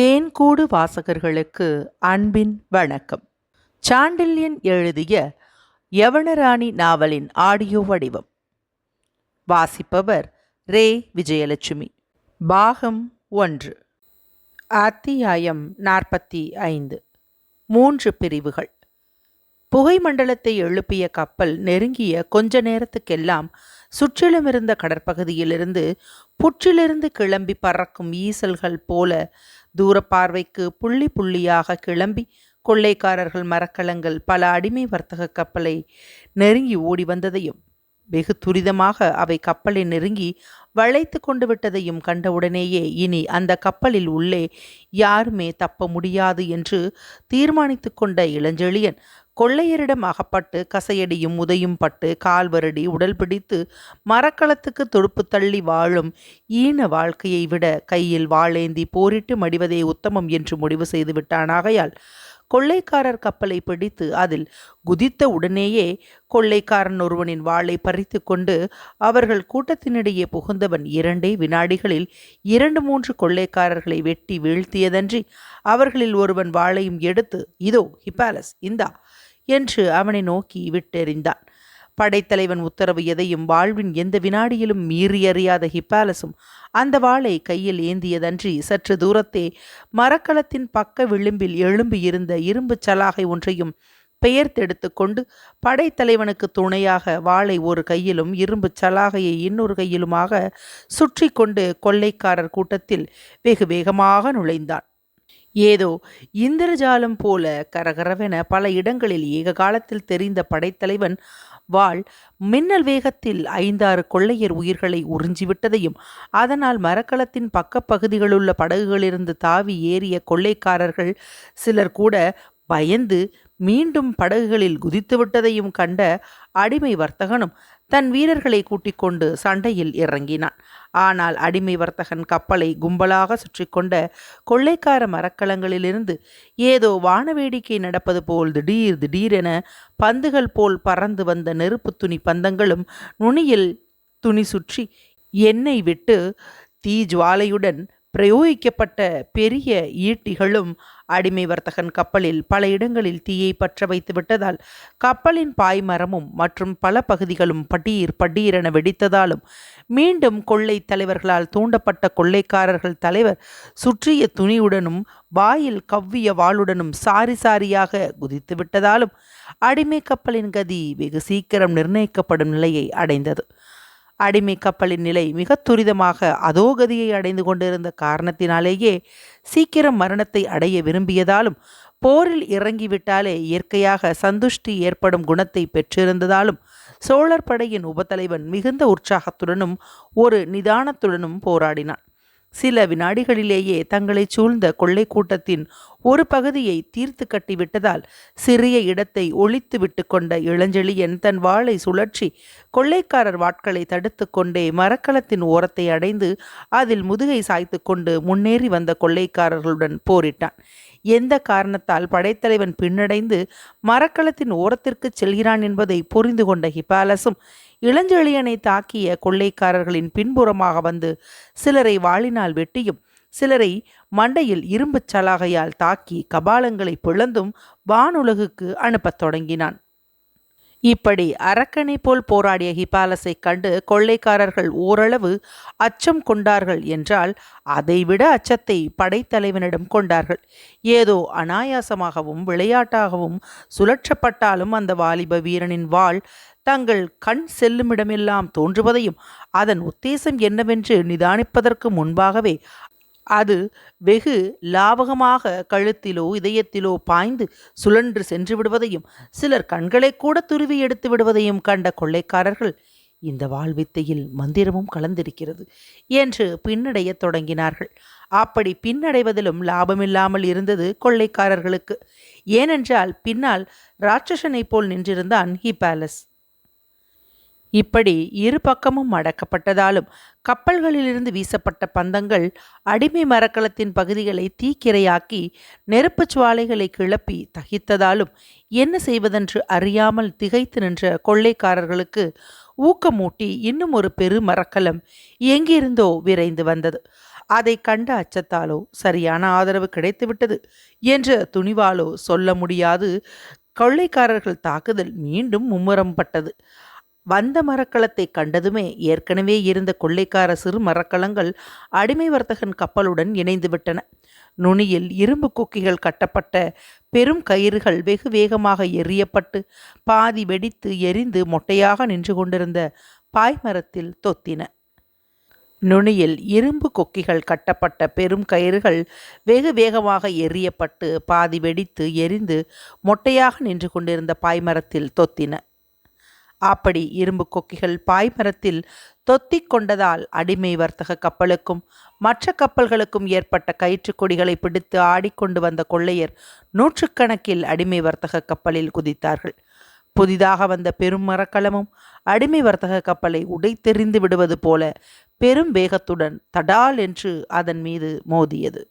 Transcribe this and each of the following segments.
தேன்கூடு வாசகர்களுக்கு அன்பின் வணக்கம். சாண்டில்யன் எழுதிய யவனராணி நாவலின் ஆடியோ வடிவம். வாசிப்பவர் ரே. விஜயலட்சுமி. பாகம் ஒன்று. அத்தியாயம் நாற்பத்தி ஐந்து மூன்று பிரிவுகள். புகை மண்டலத்தை எழுப்பிய கப்பல் நெருங்கிய கொஞ்ச நேரத்துக்கெல்லாம் சுற்றிலுமிருந்த கடற்பகுதியிலிருந்து புற்றிலிருந்து கிளம்பி பறக்கும் ஈசல்கள் போல தூரப்பார்வைக்கு புள்ளி புள்ளியாக கிளம்பி கொள்ளைக்காரர்கள் மரக்கலங்கள் பல அடிமை வர்த்தக கப்பலை நெருங்கி ஓடி வந்ததையும் வெகு துரிதமாக அவை கப்பலை நெருங்கி வளைத்து கொண்டு விட்டதையும் கண்டவுடனேயே இனி அந்த கப்பலில் உள்ளே யாருமே தப்ப முடியாது என்று தீர்மானித்து கொண்ட இளஞ்செழியன் கொள்ளையரிடம் அகப்பட்டு கசையடியும் உதையும் பட்டு கால் வருடி உடல் பிடித்து மரக்களத்துக்கு தொடுப்பு தள்ளி வாழும் ஈன வாழ்க்கையை விட கையில் வாளேந்தி போரிட்டு மடிவதே உத்தமம் என்று முடிவு செய்து விட்டானாகையால் கொள்ளைக்காரர் கப்பலை பிடித்து அதில் குதித்த உடனேயே கொள்ளைக்காரன் ஒருவனின் வாளை பறித்து கொண்டு அவர்கள் கூட்டத்தினிடையே புகுந்தவன் இரண்டே வினாடிகளில் இரண்டு மூன்று கொள்ளைக்காரர்களை வெட்டி வீழ்த்தியதன்றி அவர்களில் ஒருவன் வாளையும் எடுத்து இதோ ஹிப்பாலஸ் இந்தா என்று அவனை நோக்கி விட்டெறிந்தான். படைத்தலைவன் உத்தரவு எதையும் வாழ்வின் எந்த வினாடியிலும் மீறியறியாத ஹிப்பாலஸும் அந்த வாளை கையில் ஏந்தியதன்றி சற்று தூரத்தே மரக்கலத்தின் பக்க விளிம்பில் எழும்பியிருந்த இரும்பு சலாகை ஒன்றையும் பெயர்த்தெடுத்து கொண்டு படைத்தலைவனுக்கு துணையாக வாளை ஒரு கையிலும் இரும்பு சலாகையை இன்னொரு கையிலுமாக சுற்றி கொண்டு கொள்ளைக்காரர் கூட்டத்தில் வெகு வேகமாக நுழைந்தான். ஏதோ இந்திரஜாலம் போல கரகரவென பல இடங்களில் ஏக காலத்தில் தெரிந்த படைத்தலைவன் வாள் மின்னல் வேகத்தில் ஐந்தாறு கொள்ளையர் உயிர்களை உறிஞ்சிவிட்டதையும் அதனால் மரக்கலத்தின் பக்கப்பகுதிகளுள்ள படகுகளிலிருந்து தாவி ஏறிய கொள்ளைக்காரர்கள் சிலர் கூட பயந்து மீண்டும் படகுகளில் குதித்துவிட்டதையும் கண்ட அடிமை வர்த்தகனும் தன் வீரர்களை கூட்டிக் கொண்டு சண்டையில் இறங்கினான். ஆனால் அடிமை வர்த்தகன் கப்பலை கும்பலாக சுற்றி கொண்ட கொள்ளைக்கார மரக்கலங்களிலிருந்து ஏதோ வானவேடிக்கை நடப்பது போல் திடீர் திடீரென பந்துகள் போல் பறந்து வந்த நெருப்பு துணி பந்தங்களும் நுனியில் துணி சுற்றி எண்ணெய் விட்டு தீ ஜுவாலையுடன் பிரயோகிக்கப்பட்ட பெரிய ஈட்டிகளும் அடிமை வர்த்தகன் கப்பலில் பல இடங்களில் தீயை பற்ற வைத்து விட்டதால் கப்பலின் பாய்மரமும் மற்றும் பல பகுதிகளும் பட்டீர் பட்டீரென வெடித்ததாலும் மீண்டும் கொள்ளை தலைவர்களால் தூண்டப்பட்ட கொள்ளைக்காரர்கள் தலைவர் சுற்றிய துணியுடனும் வாயில் கவ்விய வாளுடனும் சாரி சாரியாக குதித்து விட்டதாலும் அடிமை கப்பலின் கதி வெகு சீக்கிரம் நிர்ணயிக்கப்படும் நிலையை அடைந்தது. அடிமை கப்பலின் நிலை மிக துரிதமாக அதோகதியை அடைந்து கொண்டிருந்த காரணத்தினாலேயே சீக்கிரம் மரணத்தை அடைய விரும்பியதாலும் போரில் இறங்கிவிட்டாலே இயற்கையாக சந்துஷ்டி ஏற்படும் குணத்தை பெற்றிருந்ததாலும் சோழர் படையின் உபத்தலைவன் மிகுந்த உற்சாகத்துடனும் ஒரு நிதானத்துடனும் போராடினான். சில வினாடிகளிலேயே தங்களை சூழ்ந்த கொள்ளை கூட்டத்தின் ஒரு பகுதியை தீர்த்து கட்டிவிட்டதால் சிறிய இடத்தை ஒழித்து விட்டு கொண்ட இளஞ்செழியன் தன் வாளை சுழற்றி கொள்ளைக்காரர் வாட்களை தடுத்து கொண்டே மரக்கலத்தின் ஓரத்தை அடைந்து அதில் முதுகை சாய்த்து கொண்டு முன்னேறி வந்த கொள்ளைக்காரர்களுடன் போரிட்டான். எந்த காரணத்தால் படைத்தலைவன் பின்னடைந்து மரக்கலத்தின் ஓரத்திற்கு செல்கிறான் என்பதை புரிந்து கொண்ட ஹிபாலஸும் இளஞ்செழியனை தாக்கிய கொள்ளைக்காரர்களின் பின்புறமாக வந்து சிலரை வாளினால் வெட்டியும் சிலரை மண்டையில் இரும்புச் சலாகையால் தாக்கி கபாலங்களை பிளந்தும் வானுலகுக்கு அனுப்பத் தொடங்கினான். இப்படி அரக்கனை போல் போராடிய ஹிபாலஸை கண்டு கொள்ளைக்காரர்கள் ஓரளவு அச்சம் கொண்டார்கள் என்றால் அதைவிட அச்சத்தை படைத்தலைவனிடம் கொண்டார்கள். ஏதோ அனாயாசமாகவும் விளையாட்டாகவும் சுழற்றப்பட்டாலும் அந்த வாலிப வீரனின் வாள் தங்கள் கண் செல்லுமிடமெல்லாம் தோன்றுவதையும் அதன் உத்தேசம் என்னவென்று நிதானிப்பதற்கு முன்பாகவே அது வெகு லாவகமாக கழுத்திலோ இதயத்திலோ பாய்ந்து சுழன்று சென்று விடுவதையும் சிலர் கண்களை கூட துருவி எடுத்து விடுவதையும் கண்ட கொள்ளைக்காரர்கள் இந்த வாழ்வித்தையில் மந்திரமும் கலந்திருக்கிறது என்று பின்னடையத் தொடங்கினார்கள். அப்படி பின்னடைவதிலும் லாபமில்லாமல் இருந்தது கொள்ளைக்காரர்களுக்கு. ஏனென்றால் பின்னால் ராட்சசனைப் போல் நின்றிருந்தான் ஹிபாலஸ் இப்படி இரு பக்கமும் அடக்கப்பட்டதாலும் கப்பல்களிலிருந்து வீசப்பட்ட பந்தங்கள் அடிமை மரக்கலத்தின் பகுதிகளை தீக்கிரையாக்கி நெருப்புச் சுவாலைகளை கிளப்பி தகித்ததாலும் என்ன செய்வதென்று அறியாமல் திகைத்து நின்ற கொள்ளைக்காரர்களுக்கு ஊக்கமூட்டி இன்னும் ஒரு பெரு மரக்கலம் எங்கிருந்தோ விரைந்து வந்தது. அதை கண்ட அச்சத்தாலோ சரியான ஆதரவு கிடைத்துவிட்டது என்ற துணிவாலோ சொல்ல முடியாது. கொள்ளைக்காரர்கள் தாக்குதல் மீண்டும் மும்முரம்பட்டது. வந்த மரக்கலத்தை கண்டதுமே ஏற்கனவே இருந்த கொள்ளைக்கார சிறு மரக்கலங்கள் அடிமை வர்த்தகன் கப்பலுடன் இணைந்துவிட்டன. நுனியில் இரும்பு கொக்கிகள் கட்டப்பட்ட பெரும் கயிறுகள் வெகு வேகமாக எறியப்பட்டு பாதி வெடித்து எரிந்து மொட்டையாக நின்று கொண்டிருந்த பாய்மரத்தில் தொத்தின. நுனியில் இரும்பு கொக்கிகள் கட்டப்பட்ட பெரும் கயிறுகள் வெகு வேகமாக எரியப்பட்டு பாதி வெடித்து எரிந்து மொட்டையாக நின்று கொண்டிருந்த பாய்மரத்தில் தொத்தின. அப்படி இரும்பு கொக்கிகள் பாய்மரத்தில் தொத்திக் கொண்டதால் அடிமை வர்த்தக கப்பலுக்கும் மற்ற கப்பல்களுக்கும் ஏற்பட்ட கயிற்று கொடிகளை பிடித்து ஆடிக்கொண்டு வந்த கொள்ளையர் நூற்றுக்கணக்கில் அடிமை வர்த்தக கப்பலில் குதித்தார்கள். புதிதாக வந்த பெரும் மரக்கலமும் அடிமை வர்த்தக கப்பலை உடைத்தெறிந்து விடுவது போல பெரும் வேகத்துடன் தடால் என்று அதன் மீது மோதியது.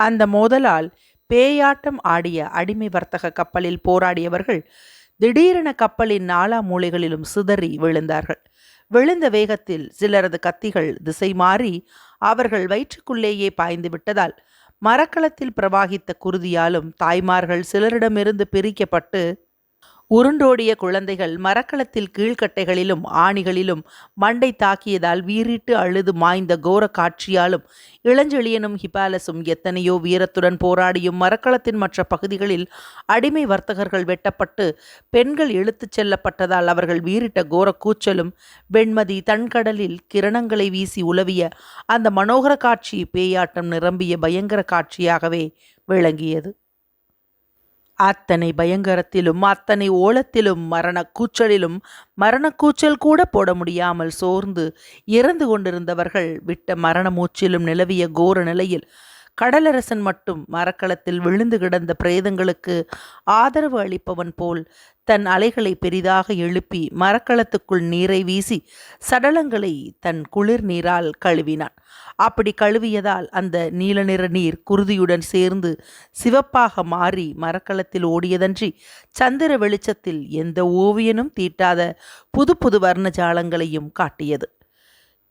அந்த மோதலால் பேயாட்டம் ஆடிய அடிமை வர்த்தக கப்பலில் போராடியவர்கள் திடீரென கப்பலின் நாலா மூலைகளிலும் சிதறி விழுந்தார்கள். விழுந்த வேகத்தில் சிலரது கத்திகள் திசை மாறி அவர்கள் வயிற்றுக்குள்ளேயே பாய்ந்து விட்டதால் மரக்களத்தில் பிரவாகித்த குருதியாலும் தாய்மார்கள் சிலரிடமிருந்து பிரிக்கப்பட்டு உருண்டோடிய குழந்தைகள் மரக்களத்தில் கீழ்கட்டைகளிலும் ஆணிகளிலும் மண்டை தாக்கியதால் வீறிட்டு அழுது மாய்ந்த கோர காட்சியாலும் இளஞ்செழியனும் ஹிபாலஸும் எத்தனையோ வீரத்துடன் போராடியும் மரக்களத்தின் மற்ற பகுதிகளில் அடிமை வர்த்தகர்கள் வெட்டப்பட்டு பெண்கள் இழுத்துச் செல்லப்பட்டதால் அவர்கள் வீறிட்ட கோர கூச்சலும் வெண்மதி தன்கடலில் கிரணங்களை வீசி உலவிய அந்த மனோகர காட்சி பேயாட்டம் நிரம்பிய பயங்கர காட்சியாகவே விளங்கியது. அத்தனை பயங்கரத்திலும் அத்தனை ஓலத்திலும் மரண கூச்சலிலும் மரணக்கூச்சல் கூட போட முடியாமல் சோர்ந்து இறந்து கொண்டிருந்தவர்கள் விட்ட மரண மூச்சிலும் நிலவிய கோர நிலையில் கடலரசன் மட்டும் மரக்களத்தில் விழுந்து கிடந்த பிரேதங்களுக்கு ஆதரவு அளிப்பவன் போல் தன் அலைகளை பெரிதாக எழுப்பி மரக்களத்துக்குள் நீரை வீசி சடலங்களை தன் குளிர் நீரால் கழுவினான். அப்படி கழுவியதால் அந்த நீல நிற நீர் குருதியுடன் சேர்ந்து சிவப்பாக மாறி மரக்களத்தில் ஓடியதன்றி சந்திர வெளிச்சத்தில் எந்த ஓவியனும் தீட்டாத புது புது வர்ண ஜாலங்களையும் காட்டியது.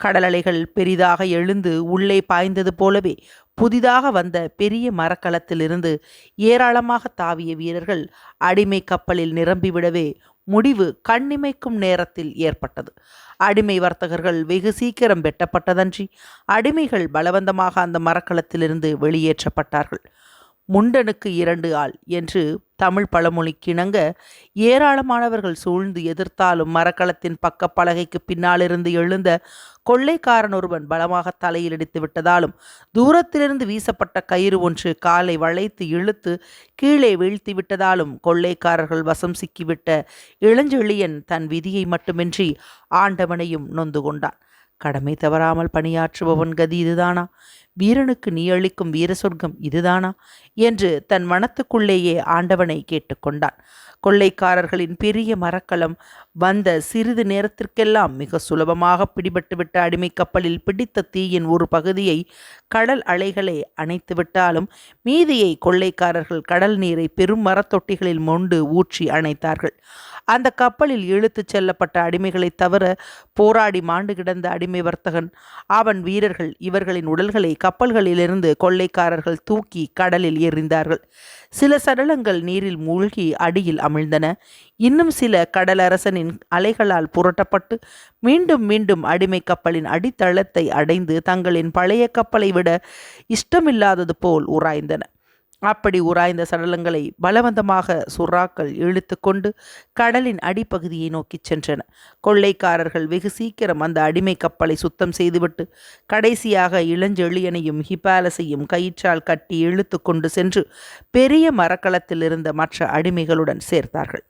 கடலலைகள் பெரிதாக எழுந்து உள்ளே பாய்ந்தது போலவே புதிதாக வந்த பெரிய மரக்கலத்திலிருந்து ஏராளமாக தாவிய வீரர்கள் அடிமை கப்பலில் நிரம்பிவிடவே முடிவு கண்ணிமைக்கும் நேரத்தில் ஏற்பட்டது. அடிமை வர்த்தகர்கள் வெகு சீக்கிரம் வெட்டப்பட்டதன்றி அடிமைகள் பலவந்தமாக அந்த மரக்கலத்திலிருந்து வெளியேற்றப்பட்டார்கள். முண்டனுக்கு இரண்டு ஆள் என்று தமிழ் பழமொழிக்கிணங்க ஏராளமானவர்கள் சூழ்ந்து எதிர்த்தாலும் மரக்களத்தின் பக்க பலகைக்கு பின்னாலிருந்து எழுந்த கொள்ளைக்காரன் ஒருவன் பலமாக தலையில் இடித்து விட்டதாலும் தூரத்திலிருந்து வீசப்பட்ட கயிறு ஒன்று காலை வளைத்து இழுத்து கீழே வீழ்த்தி விட்டதாலும் கொள்ளைக்காரர்கள் வசம் சிக்கிவிட்ட இளஞ்செழியன் தன் விதியை மட்டுமின்றி ஆண்டவனையும் நொந்து கொண்டான். கடமை தவறாமல் பணியாற்றுபவன் கதி இதுதானா? வீரனுக்கு நீ அளிக்கும் வீர சொர்க்கம் இதுதானா? என்று தன் மனத்துக்குள்ளேயே ஆண்டவனை கேட்டுக்கொண்டான். கொள்ளைக்காரர்களின் பெரிய மரக்கலம் வந்த சிறிது நேரத்திற்கெல்லாம் மிக சுலபமாக பிடிபட்டுவிட்ட அடிமை கப்பலில் பிடித்த தீயின் ஒரு பகுதியை கடல் அலைகளை அணைத்து விட்டாலும் மீதியை கொள்ளைக்காரர்கள் கடல் நீரை பெரும் மரத்தொட்டிகளில் மொண்டு ஊற்றி அணைத்தார்கள். அந்த கப்பலில் இழுத்துச் செல்லப்பட்ட அடிமைகளைத் தவிர போராடி மாண்டு கிடந்த அடிமை வர்த்தகன். அவன் வீரர்கள் இவர்களின் உடல்களை கப்பல்களிலிருந்து கொள்ளைக்காரர்கள் தூக்கி கடலில் எறிந்தார்கள். சில சடலங்கள் நீரில் மூழ்கி அடியில் அமிழ்ந்தன. இன்னும் சில கடலரசனின் அலைகளால் புரட்டப்பட்டு மீண்டும் மீண்டும் அடிமை கப்பலின் அடித்தளத்தை அடைந்து தங்களின் பழைய கப்பலை விட இஷ்டமில்லாதது போல் உராய்ந்தன. அப்படி உராய்ந்த சடலங்களை பலவந்தமாக சுறாக்கள் இழுத்து கொண்டு கடலின் அடிப்பகுதியை நோக்கிச் சென்றன. கொள்ளைக்காரர்கள் வெகு சீக்கிரம் அந்த அடிமை கப்பலை சுத்தம் செய்துவிட்டு கடைசியாக இளஞ்செழியனையும் ஹிபாலஸையும் கயிற்றால் கட்டி இழுத்து கொண்டு சென்று பெரிய மரக்களத்தில் இருந்த மற்ற அடிமைகளுடன் சேர்த்தார்கள்.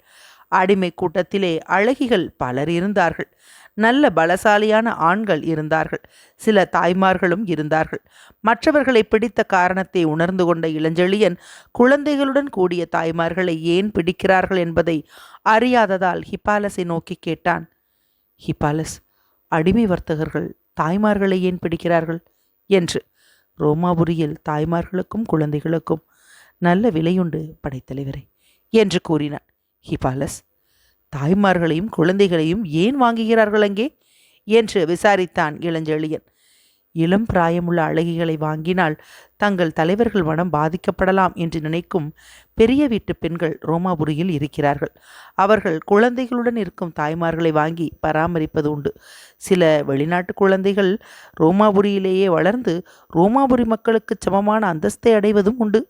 அடிமை கூட்டத்திலே அழகிகள் பலர் இருந்தார்கள். நல்ல பலசாலியான ஆண்கள் இருந்தார்கள். சில தாய்மார்களும் இருந்தார்கள். மற்றவர்களை பிடித்த காரணத்தை உணர்ந்து கொண்ட இளஞ்செழியன் குழந்தைகளுடன் கூடிய தாய்மார்களை ஏன் பிடிக்கிறார்கள் என்பதை அறியாததால் ஹிபாலஸை நோக்கி கேட்டான். ஹிபாலஸ் அடிமை வர்த்தகர்கள் தாய்மார்களை ஏன் பிடிக்கிறார்கள்? என்று. ரோமாபுரியில் தாய்மார்களுக்கும் குழந்தைகளுக்கும் நல்ல விலையுண்டு படைத்தலைவரே என்று கூறினான். ஹிபாலஸ் தாய்மார்களையும் குழந்தைகளையும் ஏன் வாங்குகிறார்கள் அங்கே? என்று விசாரித்தான் இளஞ்செழியன். இளம் பிராயமுள்ள அழகிகளை வாங்கினால் தங்கள் தலைவர்கள் மனம் பாதிக்கப்படலாம் என்று நினைக்கும் பெரிய வீட்டு பெண்கள் ரோமாபுரியில் இருக்கிறார்கள். அவர்கள் குழந்தைகளுடன் இருக்கும் தாய்மார்களை வாங்கி பராமரிப்பது உண்டு. சில வெளிநாட்டு குழந்தைகள் ரோமாபுரியிலேயே வளர்ந்து ரோமாபுரி மக்களுக்கு சமமான அந்தஸ்தை அடைவதும் உண்டு.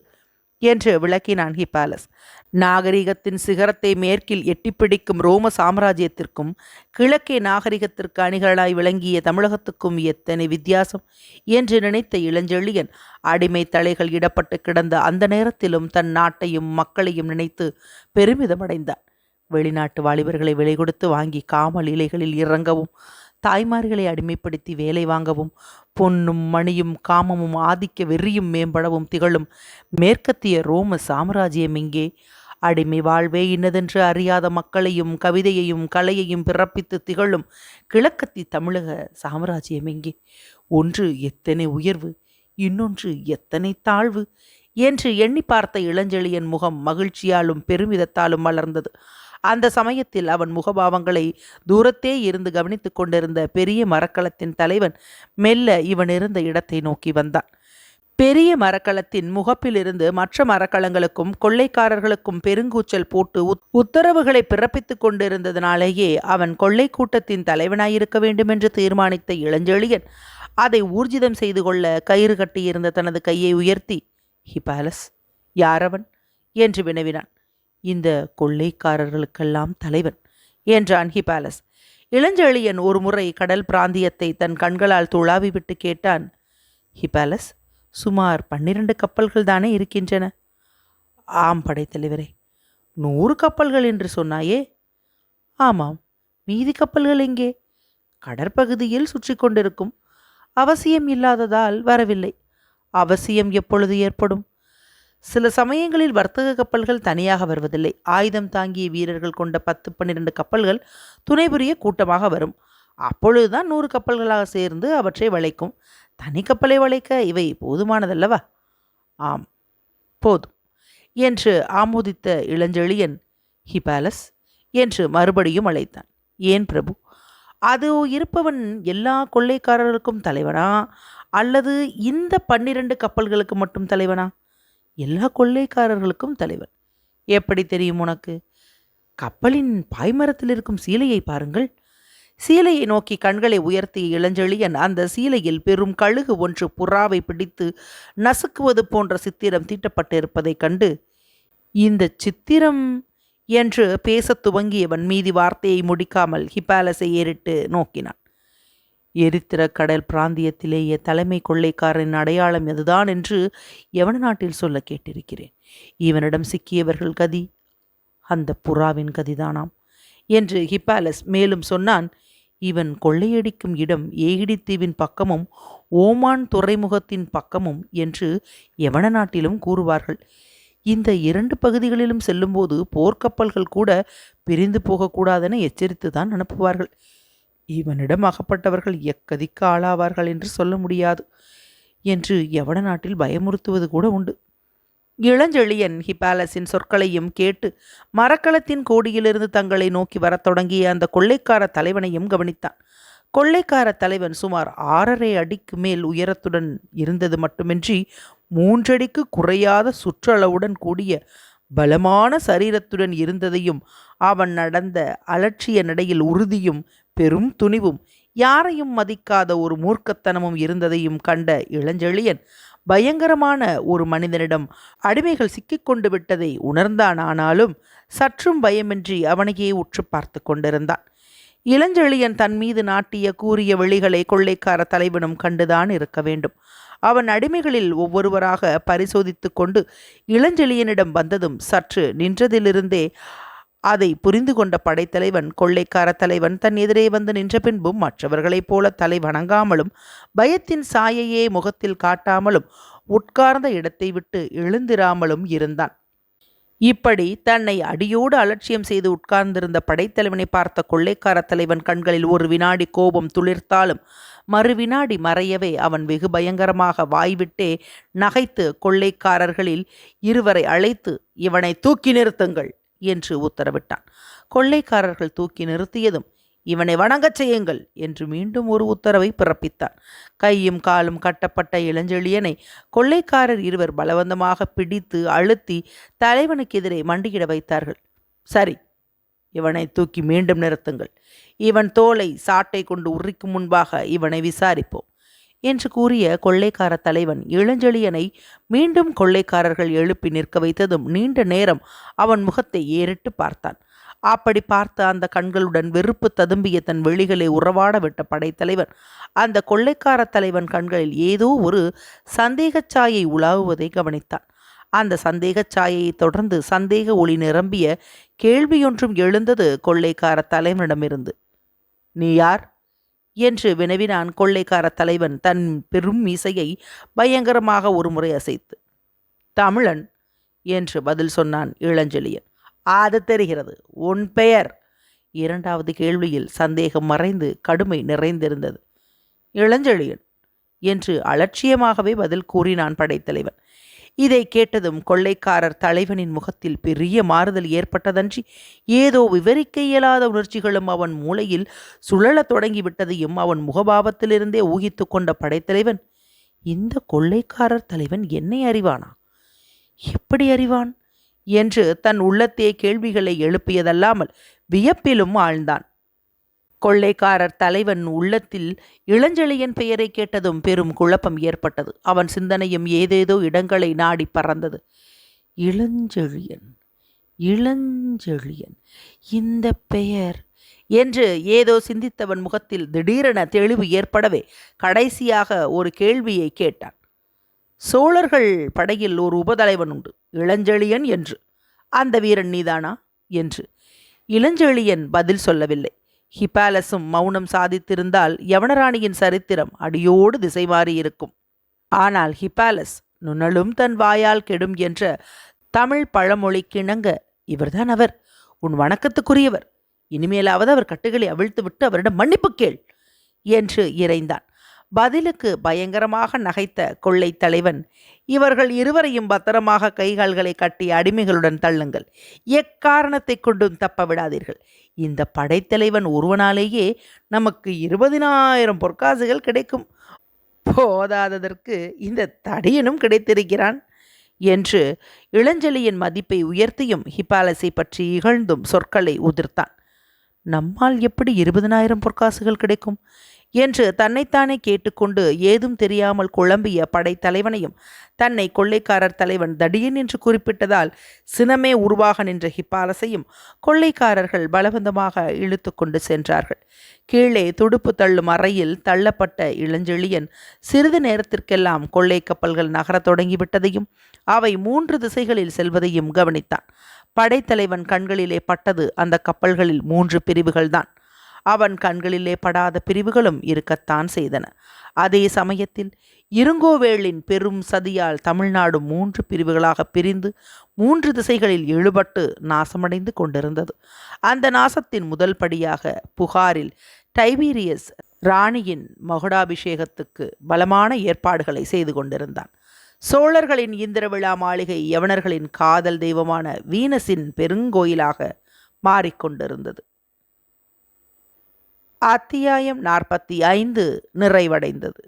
என்று விளக்கினான் ஹிப்பாலஸ். நாகரிகத்தின் சிகரத்தை மேற்கில் எட்டிப்பிடிக்கும் ரோம சாம்ராஜ்யத்திற்கும் கிழக்கே நாகரிகத்திற்கு அணிகளாய் விளங்கிய தமிழகத்துக்கும் எத்தனை வித்தியாசம் என்று நினைத்த இளஞ்செழியன் அடிமை தலைகள் இடப்பட்டு கிடந்த அந்த நேரத்திலும் தன் நாட்டையும் மக்களையும் நினைத்து பெருமிதமடைந்தான். வெளிநாட்டு வாலிபர்களை விலை கொடுத்து வாங்கி காமல் இலைகளில் இறங்கவும் தாய்மார்களை அடிமைப்படுத்தி வேலை வாங்கவும் பொன்னும் மணியும் காமமும் ஆதிக்க வெறியும் மேம்படவும் திகழும் மேற்கத்திய ரோம சாம்ராஜ்யம் இங்கே அடிமை வாழ்வே இன்னதென்று அறியாத மக்களையும் கவிதையையும் கலையையும் பிறப்பித்து திகழும் கிழக்கத்தி தமிழக சாம்ராஜ்யம் எங்கே? ஒன்று எத்தனை உயர்வு இன்னொன்று எத்தனை தாழ்வு? என்று எண்ணி பார்த்த இளஞ்செழியன் முகம் மகிழ்ச்சியாலும் பெருமிதத்தாலும் வளர்ந்தது அந்த சமயத்தில் அவன் முகபாவங்களை தூரத்தே இருந்து கவனித்து கொண்டிருந்த பெரிய மரக்கலத்தின் தலைவன் மெல்ல இவன் இருந்த இடத்தை நோக்கி வந்தான். பெரிய மரக்கலத்தின் முகப்பிலிருந்து மற்ற மரக்கலங்களுக்கும் கொள்ளைக்காரர்களுக்கும் பெருங்கூச்சல் போட்டு உத்தரவுகளை பிறப்பித்துக் கொண்டிருந்ததனாலேயே அவன் கொள்ளை கூட்டத்தின் தலைவனாயிருக்க வேண்டும் என்று தீர்மானித்த இளஞ்செழியன் அதை ஊர்ஜிதம் செய்து கொள்ள கயிறு கட்டியிருந்த தனது கையை உயர்த்தி ஹிபாலஸ் யாரவன் என்று வினவினான். இந்த கொள்ளைக்காரர்களுக்கெல்லாம் தலைவன் என்றான் ஹிபாலஸ். இளஞ்செழியன் ஒரு முறை கடல் பிராந்தியத்தை தன் கண்களால் துளாவி விட்டு கேட்டான் ஹிபாலஸ் சுமார் பன்னிரண்டு கப்பல்கள் தானே இருக்கின்றன? ஆம் படைத்தலைவரே நூறு கப்பல்கள் என்று சொன்னாயே? ஆமாம் மீதி கப்பல்கள் எங்கே? கடற்பகுதியில் சுற்றி கொண்டிருக்கும். அவசியம் இல்லாததால் வரவில்லை. அவசியம் எப்பொழுது ஏற்படும்? சில சமயங்களில் வர்த்தக கப்பல்கள் தனியாக வருவதில்லை. ஆயுதம் தாங்கிய வீரர்கள் கொண்ட பத்து பன்னிரண்டு கப்பல்கள் துணைபுரிய கூட்டமாக வரும். அப்பொழுதுதான் நூறு கப்பல்களாக சேர்ந்து அவற்றை வளைக்கும். தனி கப்பலை வளைக்க இவை போதுமானதல்லவா? ஆம் போதும் என்று ஆமோதித்த இளஞ்செழியன் ஹிபாலஸ் என்று மறுபடியும் அழைத்தான். ஏன் பிரபு? அது இருப்பவன் எல்லா கொள்ளைக்காரர்களுக்கும் தலைவனா? அல்லது இந்த பன்னிரண்டு கப்பல்களுக்கு மட்டும் தலைவனா? எல்லா கொள்ளைக்காரர்களுக்கும் தலைவன். எப்படி தெரியும் உனக்கு? கப்பலின் பாய்மரத்தில் இருக்கும் சீலையை பாருங்கள். சீலையை நோக்கி கண்களை உயர்த்திய இளஞ்செழியன் அந்த சீலையில் பெரும் கழுகு ஒன்று புறாவை பிடித்து நசுக்குவது போன்ற சித்திரம் தீட்டப்பட்டிருப்பதைக் கண்டு இந்த சித்திரம் என்று பேசத் துவங்கியவன் மீதி வார்த்தையை முடிக்காமல் ஹிபாலஸை ஏறிட்டு நோக்கினான். எரித்திர கடல் பிராந்தியத்திலேயே தலைமை கொள்ளைக்காரன் அடையாளம் எதுதான் என்று எவன நாட்டில் சொல்ல கேட்டிருக்கிறேன். இவனிடம் சிக்கியவர்கள் கதி அந்த புறாவின் கதிதானாம் என்று ஹிப்பாலஸ் மேலும் சொன்னான் இவன் கொள்ளையடிக்கும் இடம் ஏகிடித்தீவின் பக்கமும் ஓமான் துறைமுகத்தின் பக்கமும் என்று எவன நாட்டிலும் கூறுவார்கள். இந்த இரண்டு பகுதிகளிலும் செல்லும்போது போர்க்கப்பல்கள் கூட பிரிந்து போகக்கூடாதென எச்சரித்து தான் அனுப்புவார்கள். இவனிடம் அகப்பட்டவர்கள் எக்கதிக்கு ஆளாவார்கள் என்று சொல்ல முடியாது என்று எவட நாட்டில் பயமுறுத்துவது கூட உண்டு. இளஞ்செழியன் ஹிபாலஸின் சொற்களையும் கேட்டு மரக்களத்தின் கோடியிலிருந்து தங்களை நோக்கி வரத் தொடங்கிய அந்த கொள்ளைக்கார தலைவனையும் கவனித்தான். கொள்ளைக்கார தலைவன் சுமார் ஆறரை அடிக்கு மேல் உயரத்துடன் இருந்தது மட்டுமின்றி மூன்றடிக்கு குறையாத சுற்றளவுடன் கூடிய பலமான சரீரத்துடன் இருந்ததையும் அவன் நடந்த அலட்சிய நடையில் உறுதியும் பெரும் துணிவும். யாரையும் மதிக்காத ஒரு மூர்க்கத்தனமும் இருந்ததையும் கண்ட இளஞ்செழியன் பயங்கரமான ஒரு மனிதனிடம் அடிமைகள் சிக்கிக்கொண்டு விட்டதை உணர்ந்தான் ஆனாலும் சற்றும் பயமின்றி அவனையே உற்று பார்த்து கொண்டிருந்தான். இளஞ்செழியன் தன் மீது நாட்டிய கூறிய வெளிகளை கொள்ளைக்கார தலைவனும் கண்டுதான் இருக்க வேண்டும். அவன் அடிமைகளில் ஒவ்வொருவராக பரிசோதித்து கொண்டு இளஞ்செழியனிடம் வந்ததும் சற்று நின்றதிலிருந்தே அதை புரிந்து கொண்ட படைத்தலைவன் கொள்ளைக்கார தலைவன் தன் எதிரே வந்து நின்ற பின்பும் மற்றவர்களைப் போல தலை வணங்காமலும் பயத்தின் சாயையே முகத்தில் காட்டாமலும் உட்கார்ந்த இடத்தை விட்டு எழுந்திராமலும் இருந்தான். இப்படி தன்னை அடியோடு அலட்சியம் செய்து உட்கார்ந்திருந்த படைத்தலைவனை பார்த்த கொள்ளைக்கார தலைவன் கண்களில் ஒரு வினாடி கோபம் துளிர்த்தாலும் மறு வினாடி மறையவே அவன் வெகு பயங்கரமாக வாய்விட்டே நகைத்து கொள்ளைக்காரர்களில் இருவரை அழைத்து இவனை தூக்கி நிறுத்துங்கள். என்று உத்தரவிட்டான். கொள்ளைக்காரர்கள் தூக்கி நிறுத்தியதும் இவனை வணங்கச் செய்யுங்கள் என்று மீண்டும் ஒரு உத்தரவை பிறப்பித்தான். கையும் காலும் கட்டப்பட்ட இளஞ்செழியனை கொள்ளைக்காரர் இருவர் பலவந்தமாக பிடித்து அழுத்தி தலைவனுக்கு எதிரே மண்டியிட வைத்தார்கள். சரி இவனை தூக்கி மீண்டும் நிறுத்துங்கள். இவன் தோலை சாட்டை கொண்டு உரிக்கும் முன்பாக இவனை விசாரிப்போம். என்று கூறிய கொள்ளைக்கார தலைவன் இளஞ்செழியனை மீண்டும் கொள்ளைக்காரர்கள் எழுப்பி நிற்க வைத்ததும் நீண்ட நேரம் அவன் முகத்தை ஏறிட்டு பார்த்தான். அப்படி பார்த்த அந்த கண்களுடன் வெறுப்பு ததும்பிய தன் வெளிகளை உறவாட விட்ட படைத்தலைவன் அந்த கொள்ளைக்கார தலைவன் கண்களில் ஏதோ ஒரு சந்தேகச் சாயை உலாவுவதை கவனித்தான். அந்த சந்தேகச் சாயையை தொடர்ந்து சந்தேக ஒளி நிரம்பிய கேள்வியொன்றும் எழுந்தது கொள்ளைக்கார தலைவனிடமிருந்து. நீ யார்? என்று வினவினான் கொள்ளைக்கார தலைவன் தன் பெரும் மீசையை பயங்கரமாக ஒருமுறை அசைத்து. தமிழன் என்று பதில் சொன்னான் இளஞ்செழியன். அது தெரிகிறது. உன் பெயர்? இரண்டாவது கேள்வியில் சந்தேகம் மறைந்து கடுமை நிறைந்திருந்தது. இளஞ்செழியன் என்று அலட்சியமாகவே பதில் கூறினான் படைத்தலைவன். இதை கேட்டதும் கொள்ளைக்காரர் தலைவனின் முகத்தில் பெரிய மாறுதல் ஏற்பட்டதன்றி ஏதோ விவரிக்க இயலாத உணர்ச்சிகளும் அவன் மூளையில் சுழலத் தொடங்கிவிட்டதையும் அவன் முகபாவத்திலிருந்தே ஊகித்து கொண்ட படைத்தலைவன் இந்த கொள்ளைக்காரர் தலைவன் என்னை அறிவானா? எப்படி அறிவான்? என்று தன் உள்ளத்தே கேள்விகளை எழுப்பியதல்லாமல் வியப்பிலும் ஆழ்ந்தான். கொள்ளைக்காரர் தலைவன் உள்ளத்தில் இளஞ்செழியன் பெயரை கேட்டதும் பெரும் குழப்பம் ஏற்பட்டது. அவன் சிந்தனையும் ஏதேதோ இடங்களை நாடி பறந்தது. இளஞ்செழியன் இளஞ்செழியன் இந்த பெயர் என்று ஏதோ சிந்தித்தவன் முகத்தில் திடீரென தெளிவு ஏற்படவே கடைசியாக ஒரு கேள்வியை கேட்டான். சோழர்கள் படையில் ஒரு உபதலைவன் உண்டு இளஞ்செழியன் என்று. அந்த வீரன் நீதானா? என்று. இளஞ்செழியன் பதில் சொல்லவில்லை. ஹிபாலஸும் மௌனம் சாதித்திருந்தால் யவனராணியின் சரித்திரம் அடியோடு திசை மாறியிருக்கும் ஆனால் ஹிபாலஸ் நுணலும் தன் வாயால் கெடும் என்ற தமிழ் பழமொழி கிணங்க இவர்தான் அவர். உன் வணக்கத்துக்குரியவர். இனிமேலாவது அவர் கட்டுகளை அவிழ்த்து விட்டு அவரிடம் மன்னிப்பு கேள் என்று இறைந்தான். பதிலுக்கு பயங்கரமாக நகைத்த கொள்ளை தலைவன் இவர்கள் இருவரையும் பத்திரமாக கைகால்களை கட்டி அடிமைகளுடன் தள்ளுங்கள். எக்காரணத்தை கொண்டும் தப்ப விடாதீர்கள். இந்த படைத்தலைவன் ஒருவனாலேயே நமக்கு இருபதினாயிரம் பொற்காசுகள் கிடைக்கும். போதாததற்கு இந்த தடியனும் கிடைத்திருக்கிறான் என்று இளஞ்சலியின் மதிப்பை உயர்த்தியும் ஹிபாலஸை பற்றி இகழ்ந்தும் சொற்களை உதிர்த்தான். நம்மால் எப்படி இருபதினாயிரம் பொற்காசுகள் கிடைக்கும்? என்று தன்னைத்தானே கேட்டுக்கொண்டு ஏதும் தெரியாமல் குழம்பிய படைத்தலைவனையும் தன்னை கொள்ளைக்காரர் தலைவன் தடியன் என்று குறிப்பிட்டதால் சினமே உருவாக நின்ற ஹிப்பாலசையும் கொள்ளைக்காரர்கள் பலவந்தமாக இழுத்து கொண்டு சென்றார்கள். கீழே துடுப்பு தள்ளும் அறையில் தள்ளப்பட்ட இளஞ்செழியன் சிறிது நேரத்திற்கெல்லாம் கொள்ளை கப்பல்கள் நகரத் தொடங்கிவிட்டதையும் அவை மூன்று திசைகளில் செல்வதையும் கவனித்தான். படைத்தலைவன் கண்களிலே பட்டது அந்த கப்பல்களில் மூன்று பிரிவுகள்தான். அவன் கண்களிலே படாத பிரிவுகளும் இருக்கத்தான் செய்தன. அதே சமயத்தில் இருங்கோவேளின் பெரும் சதியால் தமிழ்நாடு மூன்று பிரிவுகளாக பிரிந்து மூன்று திசைகளில் இழுபட்டு நாசமடைந்து கொண்டிருந்தது. அந்த நாசத்தின் முதல் படியாக புகாரில் டைபீரியஸ் ராணியின் மகுடாபிஷேகத்துக்கு பலமான ஏற்பாடுகளை செய்து கொண்டிருந்தான். சோழர்களின் இந்திர விழா மாளிகை யவனர்களின் காதல் தெய்வமான வீனஸின் பெருங்கோயிலாக மாறிக்கொண்டிருந்தது. அத்தியாயம் நாற்பத்தி ஐந்து நிறைவடைந்தது.